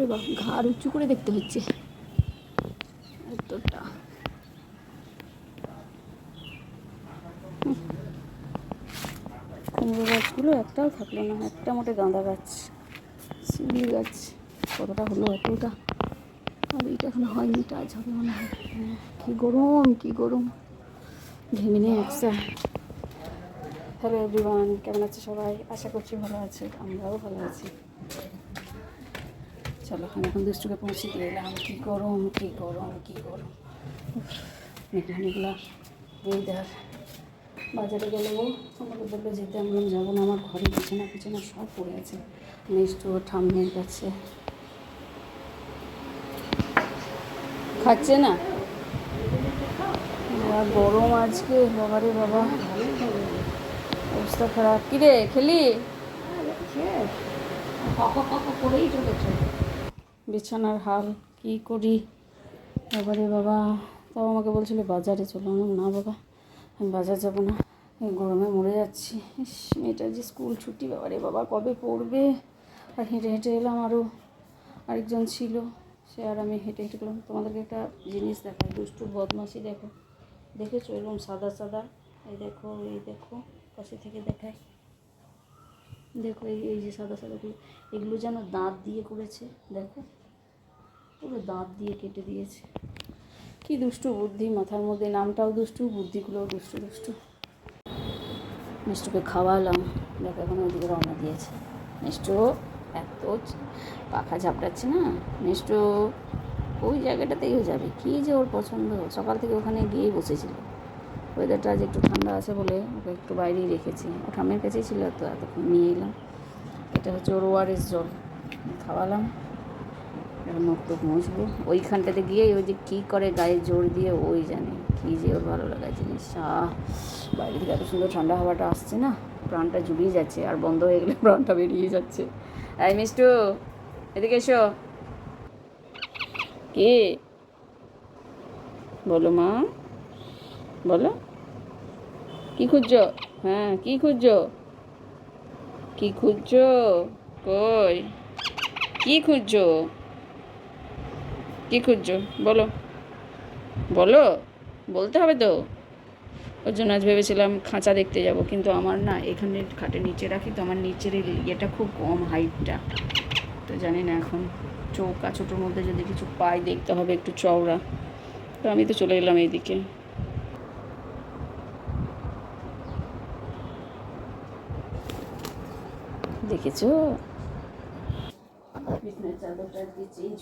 ওরে বাবা ঘাড় উঁচু করে দেখতে হচ্ছে। এতটা। কুমড়ো গাছগুলো একটাও থাকল না একটা মোটে গাঁদা গাছ শিউলি গাছ কতটা হলো এতটা? আর এইটা এখন হয়নি এটা আজ হবে মনে হয়। হ্যাঁ, কী গরম কী গরম। ঘেমে নিয়ে একসা হ্যালো এভরিওয়ান কেমন আছে সবাই? আশা করছি ভালো আছে আমরাও ভালো আছি। চলো, আমি এখন দুষ্টুকে পৌঁছে দিয়ে এলাম। কী গরম কী গরম কী গরম মেঘলা ওয়েদার বাজারে গেলেও আমাকে বলল যেতে আমি বললাম যাব না, আমার ঘরে বিছানা পিছনা সব পড়ে আছে। মিষ্টু ঠাম্মির কাছে। খাচ্ছে না? গরম আজকে বাবারে বাবা। অবস্থা খারাপ। কিরে, খেলি? করেই চলেছে। বিছানার হাল, কি করি? বাবারে বাবা তাও আমাকে বলছিল, বাজারে চলো। আমি না বাবা, আমি বাজার যাব না। গরমে মরে যাচ্ছি। ইস, মেয়েটার যে স্কুল ছুটি, বাবারে বাবা, কবে পড়বে? আর হেঁটে হেঁটে এলাম আরও আরেকজন ছিল। সে আর আমি হেঁটে হেঁটে গেলাম। তোমাদেরকে একটা জিনিস দেখাই, দুষ্টু বদমাসি দেখো। দেখেছ? এরকম সাদা সাদা। এই দেখো এই দেখো কাছে থেকে দেখায় দেখো এই এই যে সাদা সাদাগুলো এগুলো যেন দাঁত দিয়ে করেছে, দেখো। পুরো দাঁত দিয়ে কেটে দিয়েছে। কি দুষ্টু বুদ্ধি, মাথার মধ্যে নামটাও দুষ্টু, বুদ্ধিগুলোও দুষ্টু দুষ্টু। মিষ্টুকে খাওয়ালাম, দেখো এখন ওইদিকে রওনা দিয়েছে। মিষ্টু এত পাখা ঝাপটাচ্ছে না? মিষ্টু ওই জায়গাটাতেই ও যাবে। কী যে ওর পছন্দ? সকাল থেকে ওখানে গিয়েই বসেছিল। ওয়েদারটা আজ একটু ঠান্ডা আছে বলে ওকে একটু বাইরেই রেখেছি। ও ঠাম্মের কাছেই ছিল, তো এতক্ষণ নিয়ে এলাম। এটা হচ্ছে ওর ওয়ারেস জল। খাওয়ালাম। মুখ টুক মুছবো। ওইখানটাতে গিয়ে ওই যে কী করে গায়ে জোর দিয়ে ওই জানে। কী যে ওর ভালো লাগা জিনিস। আহ, বাইরে থেকে এত সুন্দর ঠান্ডা হাওয়াটা আসছে না? প্রাণটা জুড়িয়ে যাচ্ছে, আর বন্ধ হয়ে গেলে প্রাণটা বেরিয়ে যাচ্ছে। এই মিষ্টু, এদিকে এসো। কে? বলো মা। বলো। কি খুঁজছো? হ্যাঁ কি খুঁজছো? কি খুঁজছো? কই? কি খুঁজছো? কি খুঁজছো? বলো। বলো? বলতে হবে তো। ওর জন্য আজ ভেবেছিলাম খাঁচা দেখতে যাব, কিন্তু আমার না এখানে খাটে নিচে রাখি তো, আমার নিচের ইয়েটা খুব কম হাইটটা। তো জানি না এখন চৌকা ছোটোর মধ্যে যদি কিছু পাই দেখতে হবে একটু চওড়া। তো আমি তো চলে এলাম এইদিকে। দেখেছ? চাদরটা চেঞ্জ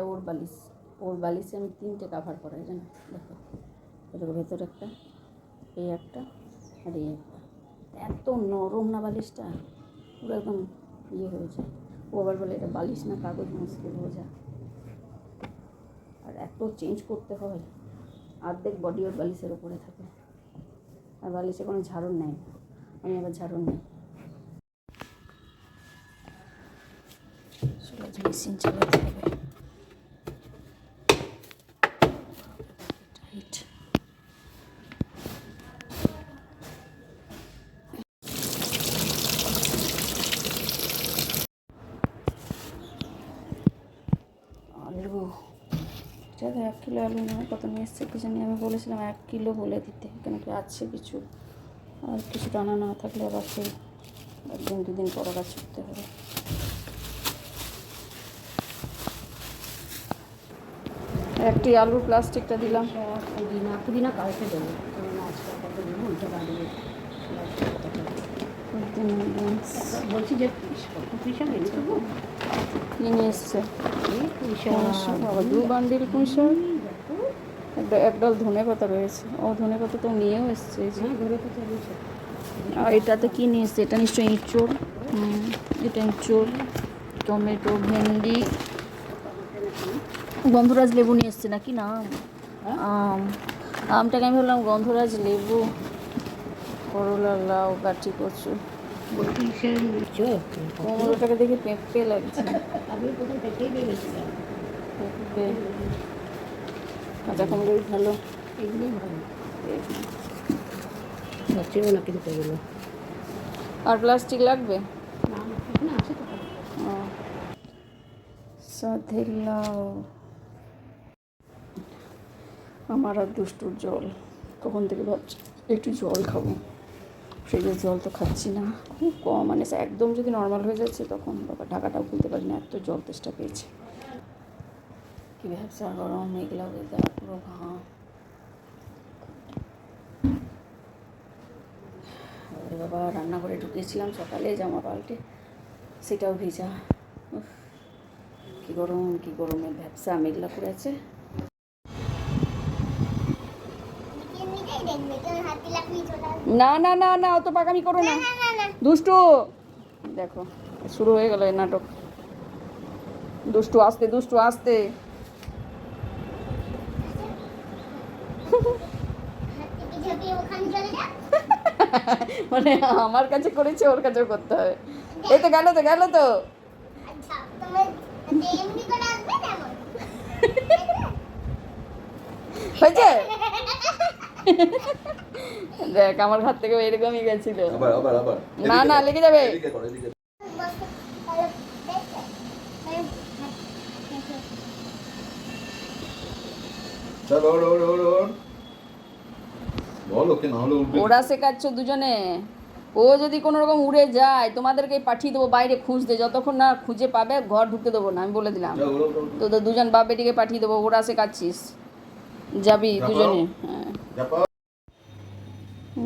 এটা ওর বালিশ, ওর বালিশে আমি তিনটে কাভার করাই, জানো? দেখো এটা ভেতর একটা, এই একটা আর এই একটা। এত নরম না বালিশটা, পুরো একদম ইয়ে হয়েছে ও আবার বলে, এটা বালিশ না কাগজ মুশকিল বোঝা। আর এত চেঞ্জ করতে হয়, অর্ধেক বডি ওর বালিশের ওপরে থাকে। আর বালিশে কোনো ঝাড়ন নেই না। আমি আবার ঝাড়ন নেই। মেশিন চালাতে হবে টাইট আলু এটা তো এক কিলো আলু নয় কত নিয়ে এসছে কিছু নিয়ে আমি বলেছিলাম এক কিলো বলে দিতে কেন কি আছে কিছু? আর কিছু টানা না থাকলে আবার সেই একদিন দুদিন পর আবার ছুটতে হবে। একটি আলুর প্লাস্টিকটা দিলাম। পুদিনা পুদিনা কালকে দেবো বলছি যে নিয়ে এসছে। পুঁইশাক, বাবা দু বান্ডিল পুঁইশাক একটা একডাল ধনে পাতা রয়েছে। ও ধনে পাতা তো নিয়েও এসছে হ্যাঁ আর এটাতে কি নিয়ে এসছে? এটা নিশ্চয়ই ইঁচড়। এটা ইঁচড় টমেটো ভেন্ডি। গন্ধরাজ লেবু নিয়ে এসছে নাকি? না আম। আমটাকে আমি ভাবলাম গন্ধরাজ লেবু করলা লাউ গাঠি কচু। কুমড়োটাকে দেখে পেঁপে লাগছে। থেকেই ভেবেছিলাম কাঁচা কুমড়োই ভালো? এগুলোই ভালো। হচ্ছিল না কিন্তু এগুলো। আর প্লাস্টিক লাগবে? সাথে আমার আর দুষ্টুর জল। কখন থেকে ভাবছি একটু জল খাব। ফ্রিজের জল তো খাচ্ছি না। খুব কম মানে একদম যদি নর্মাল হয়ে যাচ্ছে তখন বাবা ঢাকাটাও খুলতে পারি না, এত জল তেষ্টা পেয়েছে। কি ব্যবসা গরম, মেঘলা ওয়েদার পুরো ঘাম বাবা রান্না করে ঢুকেছিলাম সকালে জামা পাল্টে, সেটাও ভিজা। কি গরম, কি গরমে ব্যবসা মেঘলা করে আছে এমনিতেই দেখবে তোর হাতে লাকড়ি চলে আসবে। না না না না, অত পাকামি করো না। দুষ্টু, দেখো, শুরু হয়ে গেল এই নাটক। দুষ্টু আসতে দুষ্টু আসতে। মানে আমার কাছে করেছে, ওর কাছেও করতে হবে। এই তো গেল তো গেল তো। হয়েছে? দেখ আমার ঘর থেকে এরকমই গেছিল। না, না, লেগে যাবে। ওর শেখাচ্ছ দুজনে। ও যদি কোনো রকম উড়ে যায় তোমাদেরকে পাঠিয়ে দেবো বাইরে খুঁজতে যতক্ষণ না খুঁজে পাবে ঘর ঢুকতে দেবো না আমি বলে দিলাম। তো দুজন বাপ বেটিকে পাঠিয়ে দেবো ওরা শেখাচ্ছিস। যাবি। দুজনে হ্যাঁ।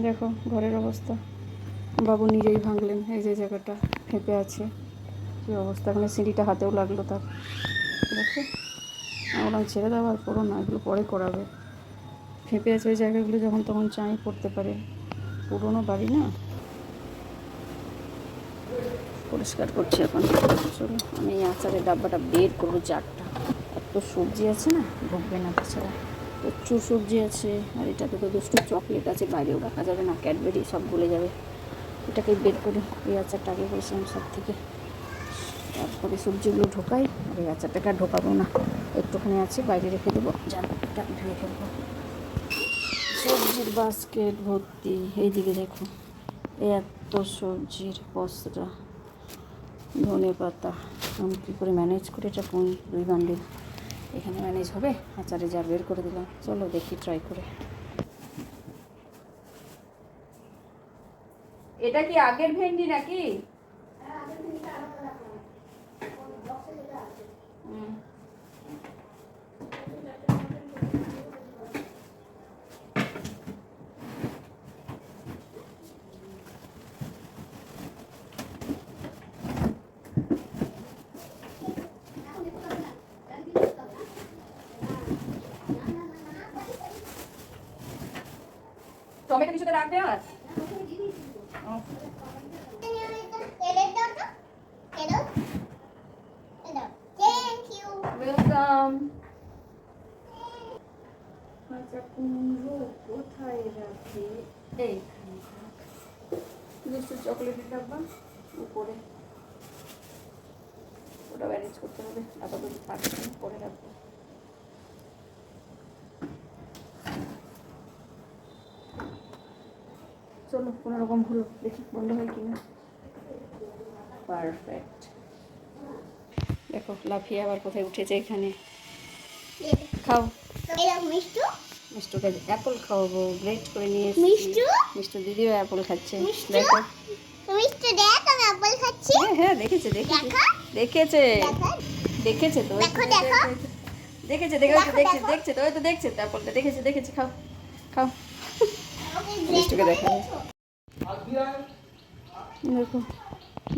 দেখো। ঘরের অবস্থা। বাবু নিজেই ভাঙলেন, এই যে জায়গাটা ফেঁপে আছে। কি অবস্থা ওখানে সিঁড়িটা হাতেও লাগল তার। দেখো, আমরা ছেড়ে দাও আর করো না, এগুলো পরে করাবে। ফেঁপে আছে ওই জায়গাগুলো যখন তখন চাই পড়তে পারে। পুরোনো বাড়ি না? পরিষ্কার করছি এখন। চলো, আমি আচারের ডাব্বাটা বের করব চারটা। এত সবজি আছে না ঢুকবে না তাছাড়া। প্রচুর সবজি আছে, আর এটাতে তো দুষ্টু চকলেট আছে, বাইরেও রাখা যাবে না ক্যাডবেরি সব গলে যাবে। এটাকে বের করে এই আচারটা আগে করেছিলাম সব থেকে। তারপরে সবজিগুলো ঢোকাই, আর এই আচারটাকে আর ঢোকাবো না। একটুখানি আছে, বাইরে রেখে দেবো। জানটা ধুয়ে ফেলব। সবজির বাস্কেট ভর্তি। এইদিকে দেখো, এত সবজির বস্তা ধনে পাতা আমি কী করে ম্যানেজ করে এটা কোন দুই বান্ডিল এখানে ম্যানেজ হবে। আচারে যা বের করে দিলাম। চলো দেখি ট্রাই করে। এটা কি আগের ভেন্ডি নাকি? হুম। টমেটো কিছুতে রাখবে আর ও। তেলের দাও তো? তেল দাও? এই দাও। Thank ওয়েলকাম আচ্ছা কোথায় রাখি? এইখানে দুশো চকলেটের ডাব্বা উপরে। ওটা ম্যানেজ করতে হবে। আপাতত পাচ্ছি পরে রাখব। চলো কোনো রকম হলো দেখি বন্ধ হয় কিনা? পারফেক্ট দেখো লাফিয়ে আবার কোথায় উঠেছে এখানে? খাও। এই দাও মিষ্টু। মিষ্টুকে অ্যাপল খাওয়াবো গ্রেট করে নিয়ে এসেছি। মিষ্টু? মিষ্টু দিদিও অ্যাপল খাচ্ছে? দেখো। মিষ্টু দেখ, আমি আপেল খাচ্ছি। হ্যাঁ হ্যাঁ দেখেছে দেখেছে। দেখেছে। দেখেছে তো দেখো, দেখো। দেখেছে দেখে দেখছে দেখছে তো ওই তো দেখছে অ্যাপলটা দেখেছে দেখেছে খাও। খাও। মিষ্টুকে দেখো, দেখা,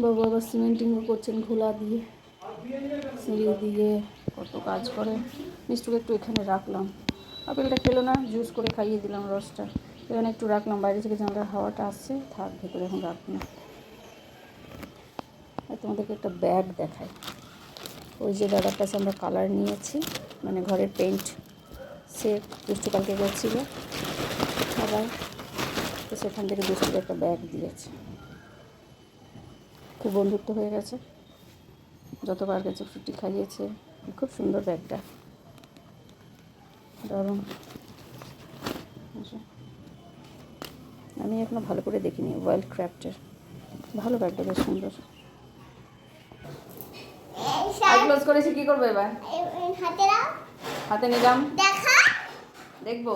বাবু আবার সিমেন্টিং করছেন ঘোলা দিয়ে, সিঁড়ি দিয়ে কত কাজ করে। মিষ্টুকে একটু এখানে রাখলাম। আপেলটা খেলো না, জুস করে খাইয়ে দিলাম রসটা। এখানে একটু রাখলাম, বাইরে থেকে জানলার হাওয়াটা আসছে, থাক, ভেতরে এখন রাখব না। আর তোমাদেরকে একটা ব্যাগ দেখাই। ওই যে দাদার কাছে আমরা কালার নিয়েছি মানে ঘরের পেন্ট সে দুষ্টু কালকে গেছিল। আবার সেখান থেকে দুষ্টুর একটা ব্যাগ দিয়েছে। খুব বন্ধুত্ব হয়ে গেছে। যতবার গেছে ফ্রুটি খাইয়েছে। খুব সুন্দর ব্যাগটা। দারুণ। আমি এখনও ভালো করে দেখিনি ওয়াইল্ড ক্রাফটের ভালো ব্যাগটা বেশ সুন্দর। ক্লোজ করেছি কি করব এবার? হাতে হাতে নিলাম। দেখা। দেখব।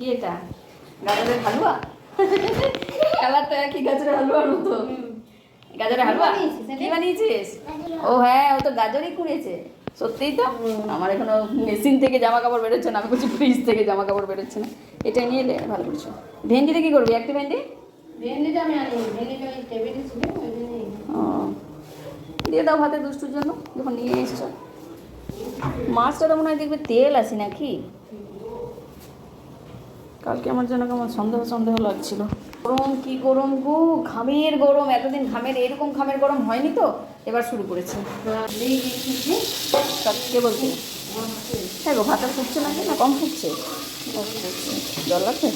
কি এটা? গাজরের হালুয়া? কালারটা একই গাজরের হালুয়ার মতো। গাজরের হালুয়া? কি বানিয়েছিস? ও হ্যাঁ ও তো গাজরই কুড়িয়েছে সত্যিই তো? আমার এখনও মেশিন থেকে জামা কাপড় বেরোচ্ছে না আমি বলছি ফ্রিজ থেকে জামা কাপড় বেরোচ্ছে না। এটা নিয়ে এলে ভালো করছ। ভেন্ডিটা কি করবি? একটা ভেন্ডি? ভেন্ডিটা আমি আনি ভেন্ডিটা ওই টেবিলে ছিল ও। দিয়ে দাও ভাতে দুষ্টুর জন্য যখন নিয়ে এসছো। মাছটা তো মনে হয় দেখবে তেল আছে নাকি? কালকে আমার যেন কেমন সন্দেহ সন্দেহ লাগছিল। গরম কি গরম গো? ঘামের গরম, এতদিন ঘামের, এরকম ঘামের গরম হয়নি তো? এবার শুরু করেছে। বলছে। হ্যাঁ গো, ভাতটা ফুটছে নাকি? না, কম ফুটছে। জল লাগছে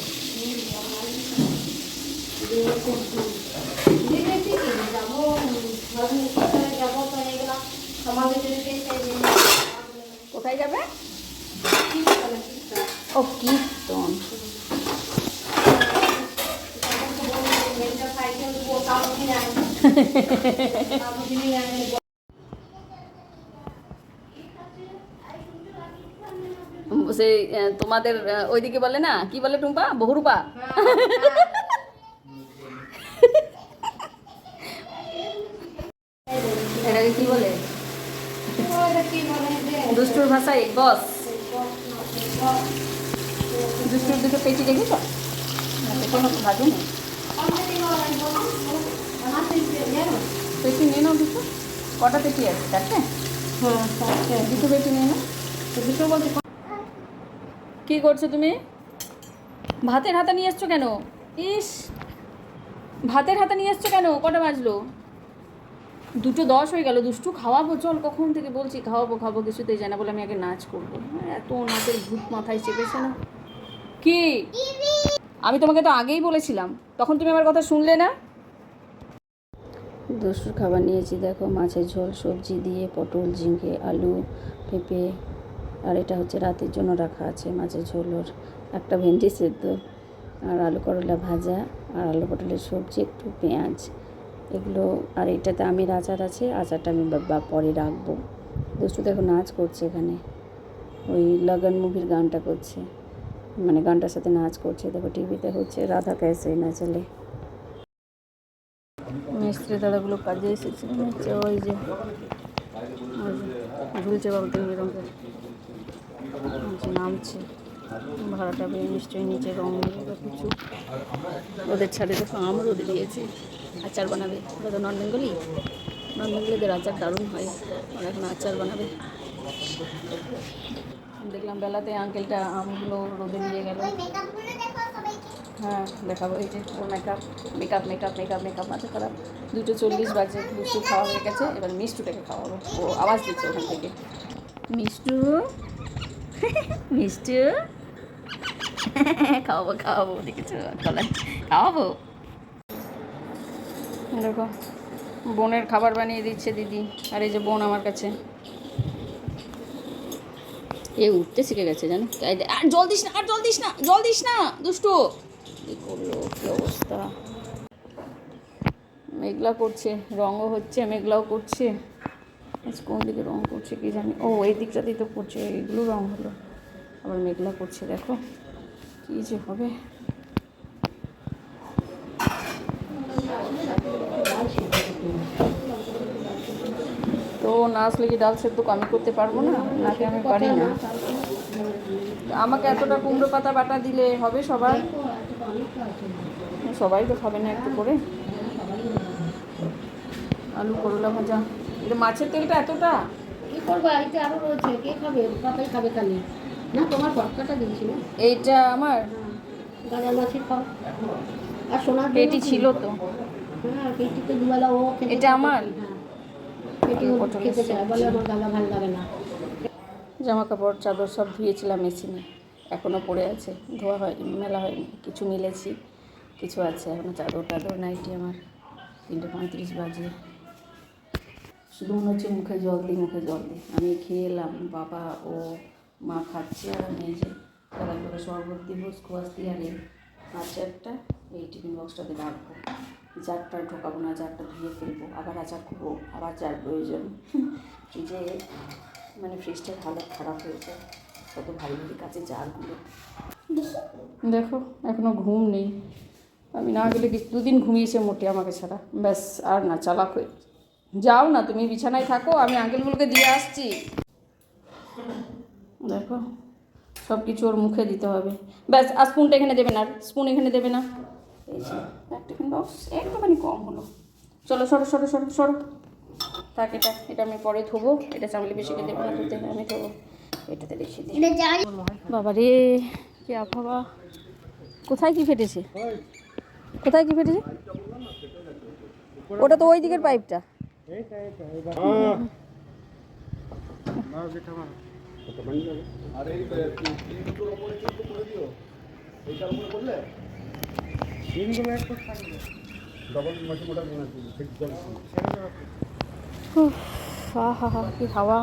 কোথায় যাব? ও কীর্তন সেই তোমাদের ওইদিকে বলে না? কি বলে টুম্পা? বহুরূপা? এটাকে কি বলে? দুষ্টুর ভাষায় বস। দুষ্টুর দিকে পেটি দেখেছ? কোনো ভাজু নেই পেটি নিয়ে নাও দুটো। কটা পেটি আছে? চারটে? দুটো পেটি নিয়ে নাও। দুটো বলতে কী করছ তুমি? ভাতের হাতা নিয়ে এসছো কেন? ইস! ভাতের হাতা নিয়ে এসছো কেন? কটা বাজলো? দুটো দশ হয়ে গেল। দুষ্টু খাওয়াবো চল কখন থেকে বলছি খাওয়াবো খাব কিছুতেই জানা বলে আমি আগে নাচ করব। এত নাচের ভূত মাথায় চেপেছে না। কি? আমি তোমাকে তো আগেই বলেছিলাম। তখন তুমি আমার কথা শুনলে না? দুষ্টুর খাবার নিয়েছি, দেখো, মাছের ঝোল, সবজি দিয়ে পটল, ঝিঙে, আলু, পেঁপে, আর এটা হচ্ছে রাতের জন্য রাখা আছে, মাছের ঝোল ওর। একটা ভেন্ডি সেদ্ধ, আর আলু করলা ভাজা, আর আলু পটলের সবজি, একটু পেঁয়াজ। এগুলো, আর এটাতে আমের আচার আছে, আচারটা আমি বা- পরে রাখব। দুষ্টু দেখো, নাচ করছে এখানে। ওই লগন মুভির গানটা করছে। মানে গানটার সাথে নাচ করছে, দেখো টিভিতে হচ্ছে রাধা না চলে। মিস্ত্রি দাদাগুলো কাজে এসেছে ওই যে ঝুলছে বাবু দেখবে এরকম নামছে, ভাড়াটা পেয়ে নিশ্চয়ই নিচে রং কিছু। ওদের ছাড়ে দেখো আম রোদে দিয়েছে, আচার বানাবে। ওরা তো নন বেঙ্গলি। নন বেঙ্গলিদের আচার দারুণ হয়, ওরা এখন আচার বানাবে। দেখলাম বেলাতে আঙ্কেলটা আমগুলো রোদে নিয়ে গেল। হ্যাঁ দেখাবো এই যে ওর makeup makeup makeup makeup makeup মাথা খারাপ। দুটো চল্লিশ বাজে মিষ্টু খাওয়া হয়ে গেছে এবার মিষ্টুটাকে খাওয়াবো। ও আওয়াজ দিচ্ছে ওখান থেকে। মিষ্টু? মিষ্টু? খাওয়াবো খাওয়াবো দেখেছ? গলায় খাওয়াবো? দেখো বোনের খাবার বানিয়ে দিচ্ছে দিদি আর এই যে বোন আমার কাছে। এ উঠতে শিখে গেছে জানো? আর জল দিস না, আর জল দিস না, জল দিস না, দুষ্টু। কী করল? কী অবস্থা? মেঘলা করছে, রঙও হচ্ছে, মেঘলাও করছে। কোন দিকে রং করছে কি জানি? ও, এই দিকটাতেই তো করছে, এইগুলো রং হলো। আবার মেঘলা করছে, দেখো। কী যে হবে তো না আসলে কি ডাল সেদ্ধ আমি করতে পারব না? নাকি আমি পারি না? আমাকে এতটা কুমড়ো পাতা বাটা দিলে হবে সবার? সবাই তো খাবে না একটু করে। আলু করলা ভাজা। এটা মাছের তেলটা এতটা? কি করব? এইটা আরও রয়েছে। কে খাবে? পাতাই খাবে খালি না তোমার পটকাটা দিয়েছিল। এইটা আমার? গাঁদা মাছের খাও আর সোনার পেটি ছিল তো। হ্যাঁ পেটিতে দুবেলা ও এটা আমার? হ্যাঁ। পটলের জামা কাপড় চাদর সব ধুয়েছিলাম মেশিনে এখনও পড়ে আছে ধোয়া হয়নি মেলা হয়নি কিছু মিলেছি কিছু আছে এখনও চাদর টাদর নাইটি আমার তিনটে পঁয়ত্রিশ বাজে। শুধু মনে হচ্ছে মুখে জল দিই মুখে জল দিই। আমি খেয়ে এলাম বাবা ও মা খাচ্ছে আর আমি যে তারা করে শরবত দিব স্কোয়াশ দিয়ে আর এই আছে একটা এই টিফিন বক্সটাতে রাখব। জারটা ঢোকাবো না, জারটা ধুয়ে ফেলব, আবার আচার করব, আবার যার প্রয়োজন। যে মানে ফ্রিজটার হালত খারাপ হয়ে যায় কত ভারী ভারী কাছে জারগুলো। দেখো, এখনও ঘুম নেই। আমি না গেলে কি দুদিন ঘুমিয়েছে মোটে আমাকে ছাড়া। ব্যাস, আর না, চালাক হয়ে যাও না, তুমি বিছানায় থাকো, আমি আঙ্কেলগুলোকে দিয়ে আসছি। দেখো সব কিছু ওর মুখে দিতে হবে। ব্যাস, আর স্পুনটা এখানে দেবে না, আর স্পুন এখানে দেবে না। এই যে এক টিফিন বক্স একটুখানি কম হলো। চলো সরো সরো সরো সরো। থাক এটা এটা আমি পরে থবো এটা চামলি বেশিকে দেবো না ধুতে আমি থবো এটাতে রেখে দিই। বাবা রে কি আবহাওয়া। কোথায় কি ফেটেছে? কোথায় কি ফেটেছে? ওটা তো ওই দিকের পাইপটা। আর এই করে দিও। এইটার উপরে করলে? হাওয়া।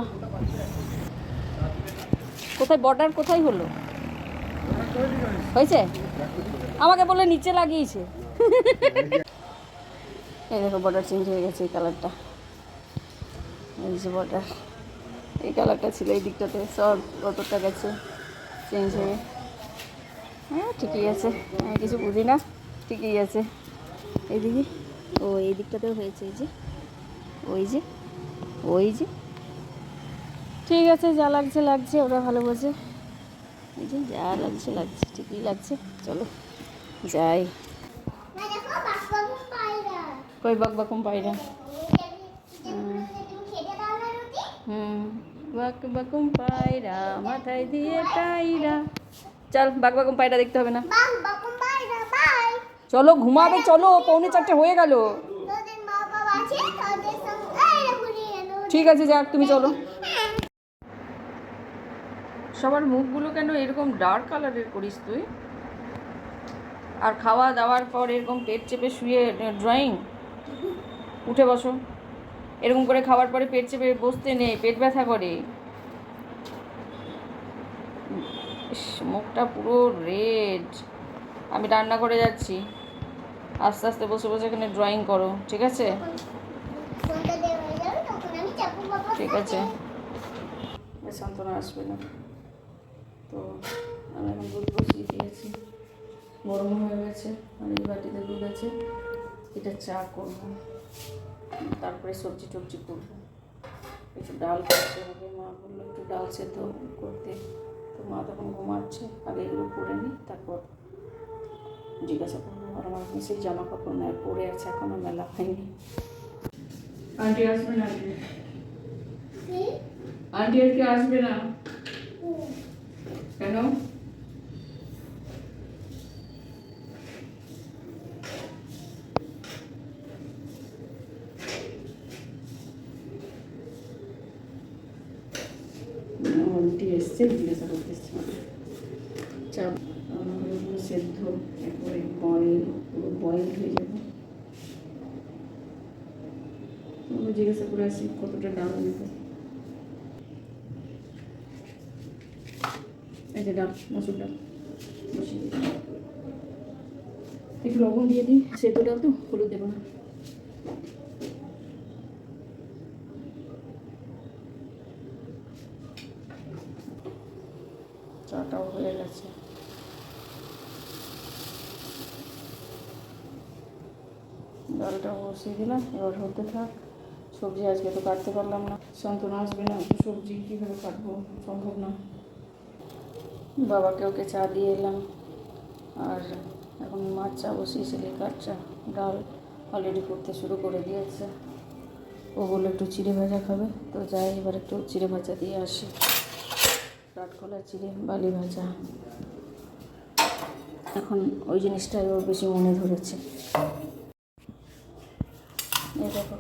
কোথায় বর্ডার কোথায় হলো? হয়েছে? আমাকে বলে নিচে লাগিয়েছে। এই দেখো বর্ডার চেঞ্জ হয়ে গেছে এই কালারটা এই যে বর্ডার এই কালারটা ছিল এই দিকটাতে। সব কতটা গেছে। চেঞ্জ হয়ে। হ্যাঁ ঠিকই আছে। আমি কিছু বুঝি না ঠিকই আছে। এদিকে? ও, এই দিকটাতেও হয়েছে, এই যে। ওই যে ওই যে। ঠিক আছে, যা লাগছে লাগছে, ওরা ভালো বোঝে। এই যে, যা লাগছে লাগছে, ঠিকই লাগছে। চলো, যাই। পায়রা কই বক বকুম রুটি হুম, বক বকুম পায়রা, মাথায় দিয়ে টাইরা চল, বাক বকুম পায়রা দেখতে হবে না বাহ বাকুম পায়রা বাই চলো ঘুমাবে চলো পৌনে চারটে হয়ে গেল। ঠিক আছে যাক তুমি চলো। সবার মুখগুলো কেন এরকম ডার্ক কালারের করিস তুই? আর খাওয়া দাওয়ার পর এরকম পেট চেপে শুয়ে ড্রয়িং উঠে বসো। এরকম করে খাওয়ার পরে পেট চেপে বসতে নেই পেট ব্যথা করে। মুখটা পুরো রেড আমি রান্না করে যাচ্ছি। আস্তে আস্তে বসে বসে এখানে ড্রয়িং করো, ঠিক আছে? আমি ঠিক আছে। সান্ত্বনা আসবে না। তো আমি এখন দুধ বসিয়ে দিয়েছি। গরম হয়ে গেছে এই বাটিতে দুধ আছে। এটা চা করব। তারপরে সবজি টবজি করব। একটু ডাল করতে হবে। মা বলল, একটু ডাল সেদ্ধ করতে। তো মা তখন ঘুমাচ্ছে, আগে এগুলো করে নিই, তারপর জিজ্ঞাসা করব। আমার সেই জামা কাপড় নেয় পরে আছে এখনও মেলা হয়নি। আন্টি আসবে না? আন্টি আর কি আসবে না? কেন? আন্টি এসছে জিজ্ঞাসা করতেছে চাপ আমার পুরো সেদ্ধ একবারে বয়েল পুরো বয়েল হয়ে যাবে। আমি জিজ্ঞাসা করে আসি কতটা ডাল নেব। এই ডাল, মসুর ডাল একটু লবণ দিয়ে দিই। সেদ্ধ ডাল তো, হলুদ দেবো না চাটাও হয়ে গেছে ডালটা বসিয়ে দিলাম, এবার হতে থাক। সবজি আজকে তো কাটতে পারলাম না। সন্তান আসবে না সবজি কীভাবে কাটবো? সম্ভব না। বাবাকে ওকে চা দিয়ে এলাম। আর এখন মাছ চা বসিয়েছে লিকার চা, ডাল অলরেডি করতে শুরু করে দিয়েছে। ও বলল একটু চিড়ে ভাজা খাবে। তো যাই, এবার একটু চিড়ে ভাজা দিয়ে আসি। কাঠকলা চিড়ে, বালি ভাজা। এখন ওই জিনিসটাই ওর বেশি মনে ধরেছে। দেখো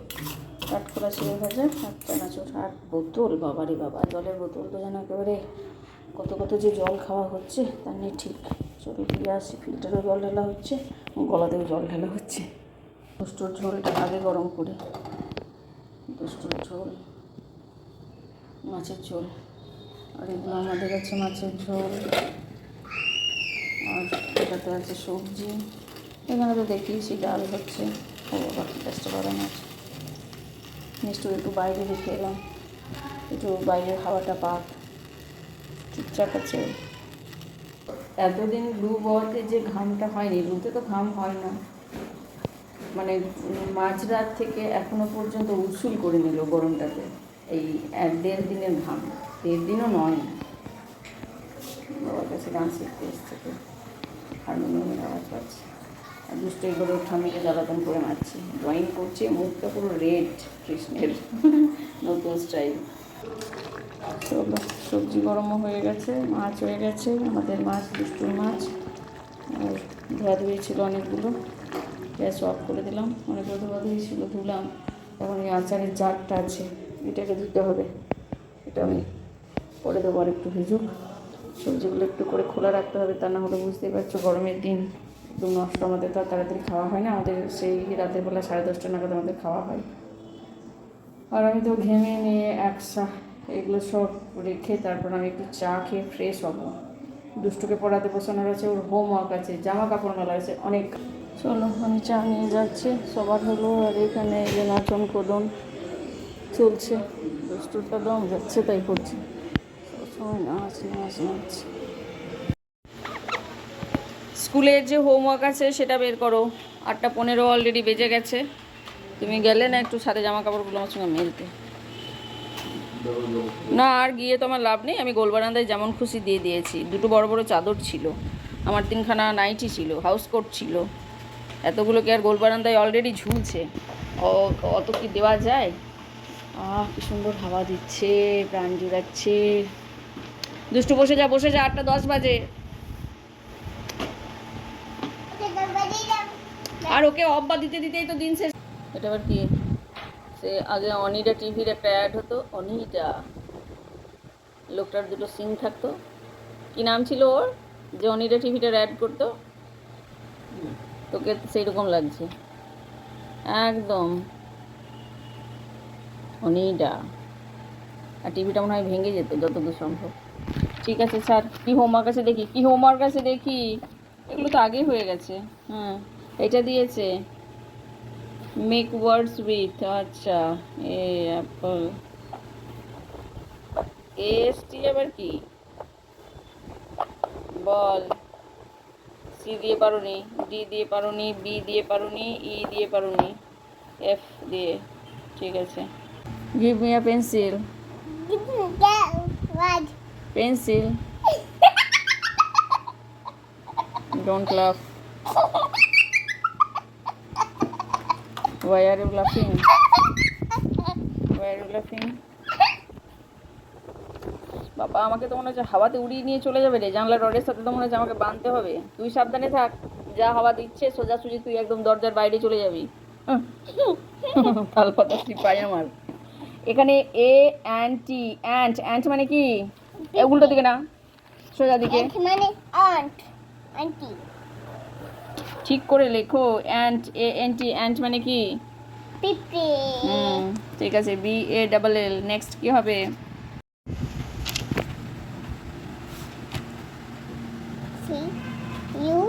কাঠকলা চিড়ে ভাজা আর চানাচুর আর বোতল, বাবারে বাবা, জলের বোতল তো যেন একেবারে কত কত যে জল খাওয়া হচ্ছে তার নেই ঠিক। চলো দিয়ে আসি, ফিল্টারেও জল ঢালা হচ্ছে, গলাতেও জল ঢালা হচ্ছে। দুষ্টুর ঝোলটা আগে গরম করে। দুষ্টুর ঝোল, মাছের ঝোল। আর এগুলো আমাদের আছে মাছের ঝোল, আর এটাতে আছে সবজি। এখানে তো দেখিয়েছি, ডাল হচ্ছে। ও বাকি কাজটা বাড়ানো আছে মিষ্টি একটু বাইরে রেখে এলাম। একটু বাইরের হাওয়াটা পাক। চুপচাপ আছে। এতদিন লু বওয়াতে যে ঘামটা হয়নি লুতে তো ঘাম হয় না। মানে মাঝরাত থেকে এখনও পর্যন্ত উসুল করে নিল গরমটাতে এই এক দেড় দিনের ঘাম। দেড় দিনও নয়। বাবার কাছে গান শিখতে এসছে তো। হারমোনিয়ামের আওয়াজ পাচ্ছে। আর দুষ্ট এগুলো ঠামিকে জ্বালাতন করে মারছি। ড্রয়িং করছে, মুখটা পুরো রেড কৃষ্ণের নতুন স্টাইল চলো সবজি গরমও হয়ে গেছে, মাছ হয়ে গেছে, আমাদের মাছ, দুষ্টুর মাছ। আর ধোয়াধুয়ি ছিল অনেকগুলো, গ্যাস অফ করে দিলাম। অনেকগুলো ধোয়াধুয়ি ছিল, ধুলাম। এখন এই আচারের জারটা আছে, এটাকে ধুতে হবে। এটা আমি পরে দেবো আর একটু ভিজুক সবজিগুলো একটু করে খোলা রাখতে হবে, তা না হলে বুঝতেই পারছ গরমের দিন। একদম নষ্ট, আমাদের তো তাড়াতাড়ি খাওয়া হয় না, আমাদের সেই রাতের বেলা সাড়ে দশটা নাগাদ আমাদের খাওয়া হয়। আর আমি তো ঘেমে নিয়ে একসা এগুলো সব রেখে তারপর আমি একটু চা খেয়ে ফ্রেশ হব। দুষ্টুকে পড়াতে বসানোর আছে, ওর হোমওয়ার্ক আছে, জামা কাপড় মেলা আছে, অনেক। চলো, আমি চা নিয়ে যাচ্ছি, সবার হলো আর এখানে যে নাচন কোদন চলছে। দুষ্টুরটা দম যাচ্ছে, তাই করছে। সবসময় নাচ নাচ নাচ। স্কুলের যে হোমওয়ার্ক আছে সেটা বের করো। আটটা পনেরো অলরেডি বেজে গেছে। তুমি গেলে না একটু সাথে জামা কাপড়গুলো আমার সঙ্গে মেলতে। না, আর গিয়ে তো আমার লাভ নেই। আমি গোলবারান্দায় যেমন খুশি দিয়ে দিয়েছি। দুটো বড় বড় চাদর ছিল। আমার তিনখানা নাইটি ছিল হাউস কোট ছিল। এতগুলো কি আর গোলবারান্দায় অলরেডি ঝুলছে? অত কি দেওয়া যায়? আহ, কি সুন্দর হাওয়া দিচ্ছে, প্রাণ জুড়াচ্ছে। দুষ্টু বসে যা বসে যা, আটটা দশ বাজে। আর ওকে অব্বা দিতে দিতেই তো দিন শেষ। এটা আবার কি? সে আগে অনিডা টিভির একটা অ্যাড হতো অনিডা লোকটার দুটো সিং থাকতো। কি নাম ছিল ওর? যে অনিডা টিভিটার অ্যাড করতো? তোকে সেই রকম লাগছে। একদম। অনিডা আর টিভিটা মনে হয় ভেঙে যেত, যতদূর সম্ভব। ঠিক আছে, স্যার। কী হোমওয়ার্ক আছে দেখি? কী হোমওয়ার্ক আছে দেখি? এগুলো তো আগেই হয়ে গেছে। হ্যাঁ এটা দিয়েছে। মেক ওয়ার্ডস উইথ আচ্ছা এ অ্যাপল এসটি আবার কি? বল। সি দিয়ে পারোনি ডি দিয়ে পারোনি বি দিয়ে পারোনি ই দিয়ে পারোনি এফ দিয়ে। ঠিক আছে। Give me a pencil? Pencil don't laugh Why are you laughing? Why are you laughing? বাবা, আমাকে তো মনে হচ্ছে হাওয়াতে উড়িয়ে নিয়ে চলে যাবে রে। জানলা রডের সাথে তো মনে হচ্ছে আমাকে বাঁধতে হবে। তুই সাবধানে থাক। যা হাওয়া দিচ্ছে, সোজাসুজি তুই একদম দরজার বাইরে চলে যাবি। তাল পাতা পাই আমার। এখানে A and T ant ant মানে কি? উল্টো দিকে না। সোজা দিকে। Aunt money aunt. ঠিক করে লেখো ant A N T ant মানে কি? Pipi. ঠিক আছে B A double L next কি হবে? C U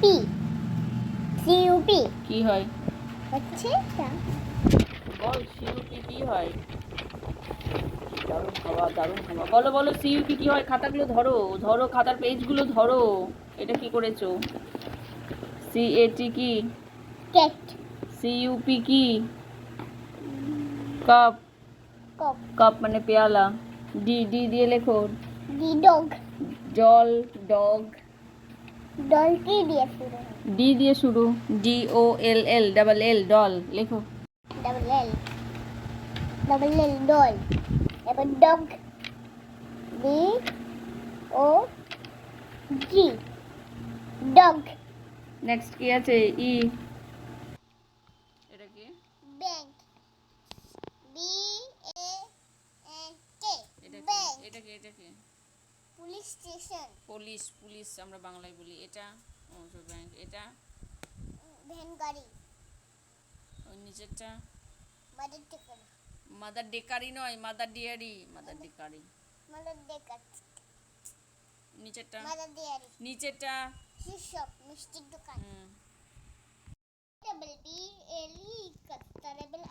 P. C U P. কি হয়? হচ্ছে বল সিইউপি কি হয়? দারুণ খাওয়া দারুণ খাওয়া। বলো বলো সিইউপি কি হয়? খাতাগুলো ধরো ধরো খাতার পেজগুলো ধরো। এটা কি করেছ? সি এ টি কি? cat. সিইউপি কি? কাপ. কাপ। মানে পেয়ালা। ডি ডি দিয়ে লেখো। The dog. জল ডগ। Donkey দিয়ে শুরু। ডি দিয়ে শুরু। D O L L double L doll. লেখো। Double L. Double L doll. এবার dog. D O G. Dog. Next কি আছে? ই এটা কি? Bank B A N K এটা কি? এটা কি? এটা কি? পুলিশ পুলিশ আমরা বাংলায় বলি। এটা? ও ব্যাংক এটা? ভ্যান গাড়ি ওই নিচেরটা? মাদার টেকার মাদার ডেকারি নয় মাদার ডিয়ারি মাদার ডেকারি মাদার ডেকার নিচেরটা? মাদার ডিয়ারি নিচেরটা? শপ মিষ্টির দোকান ডাবল বি এল ই কাস্টারেবল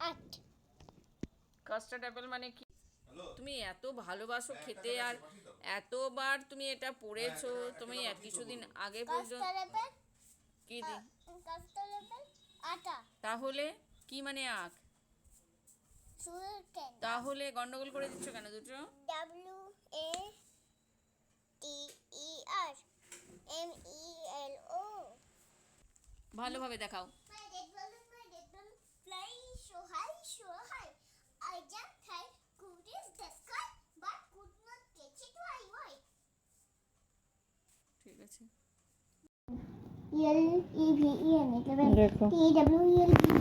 আট কাস্টার্ড অ্যাপেল মানে কি? তুমি এত ভালোবাসো খেতে আর এতবার তুমি এটা পড়েছো তুমি এক কিছুদিন আগে পর্যন্ত কি দি? কাস্টারেবল আটা। তাহলে কি মানে আখ? তাহলে গন্ডগোল করে দিচ্ছ কেন দুটো? W A T E R M E এল ও ভালোভাবে দেখাও।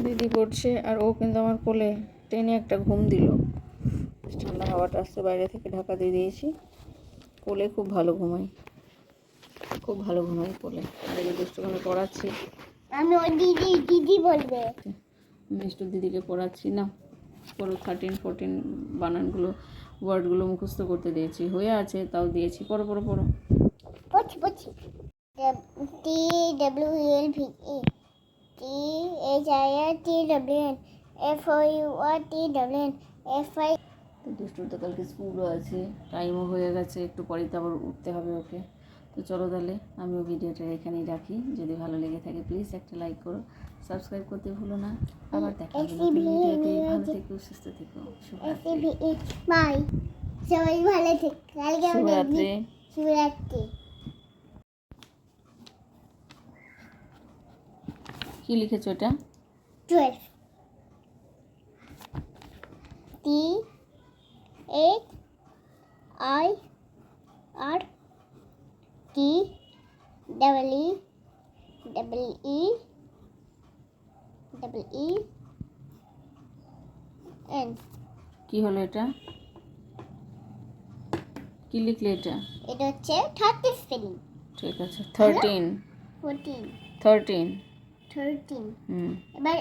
দিদি করছে আর ও কিন্তু আমার কোলে টেনে একটা ঘুম দিল। ঠান্ডা হাওয়াটা আসতে বাইরে থেকে ঢাকা দিয়ে দিয়েছি। কোলে খুব ভালো ঘুমায়। খুব ভালো ঘুমাই কোলে আর এই দুষ্টু আমি পড়াচ্ছি। আমি ওই দিদি দিদি বলবে। মিষ্টু দিদিকে পড়াচ্ছি। না পড়ো থার্টিন ফোরটিন বানানগুলো ওয়ার্ডগুলো মুখস্থ করতে দিয়েছি। হয়ে আছে তাও দিয়েছি। পড়ো পড়ো পড়ো। পড়ছি পড়ছি। E L V E T H I R T W N F O U R T W N F I তো দুষ্টুর তো কালকে স্কুলও আছে। টাইমও হয়ে গেছে একটু পরেই তো আবার উঠতে হবে ওকে। তো চলো তাহলে আমিও ভিডিওটা এখানেই রাখি। যদি ভালো লেগে থাকে প্লিজ একটা লাইক করো। সাবস্ক্রাইব করতে ভুলো না। আবার দেখা হবে ভিডিওতে। ভালো থেকো সুস্থ থেকো। S শুভরাত্রি। V বাই সবাই ভালো থেকে। কালকে আমাদের শুভরাত্রি। কি লিখেছো এটা? Twelve T H I R T double E double E double E N কি হলো এটা? কি লিখলে এটা? এটা হচ্ছে থার্টি স্পেলিং ঠিক আছে থার্টিন ফোরটিন থার্টিন থার্টিন হুম। এবার